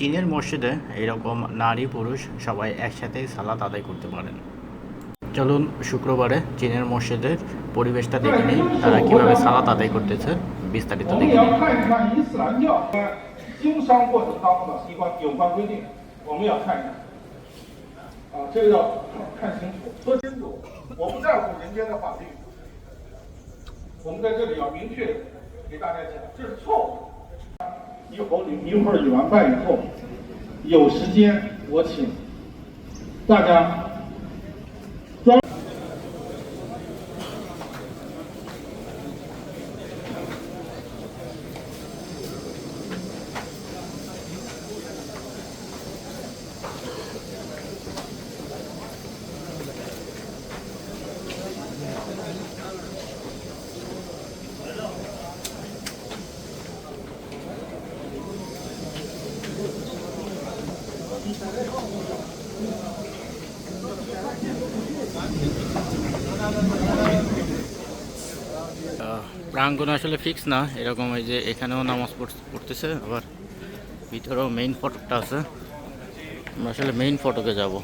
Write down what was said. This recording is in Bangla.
চীনের মসজিদে এরকম নারী পুরুষ সবাই একসাথে সালাত আদায় করতে পারেন চলুন শুক্রবারে চীনের মসজিদের পরিবেশটা দেখে নিই তারা কিভাবে সালাত আদায় করতেছে বিস্তারিত 我们 দেখে 也 নিই 要看一看伊斯兰教经商过程当中的一关有关规定，我们也要看一看。啊，这个要看清楚，说清楚。我不在乎人间的法律，我们在这里要明确给大家讲，这是错误的。 一会儿一会儿理完拜以后，有时间我请大家 প্রাঙ্গণ আসলে ফিক্স না। এরকম ওই যে এখানেও নামাজ পড়- পড়তেছে, আবার ভিতরেও মেইন ফটকটা আছে। আমরা আসলে মেইন ফটকে যাব।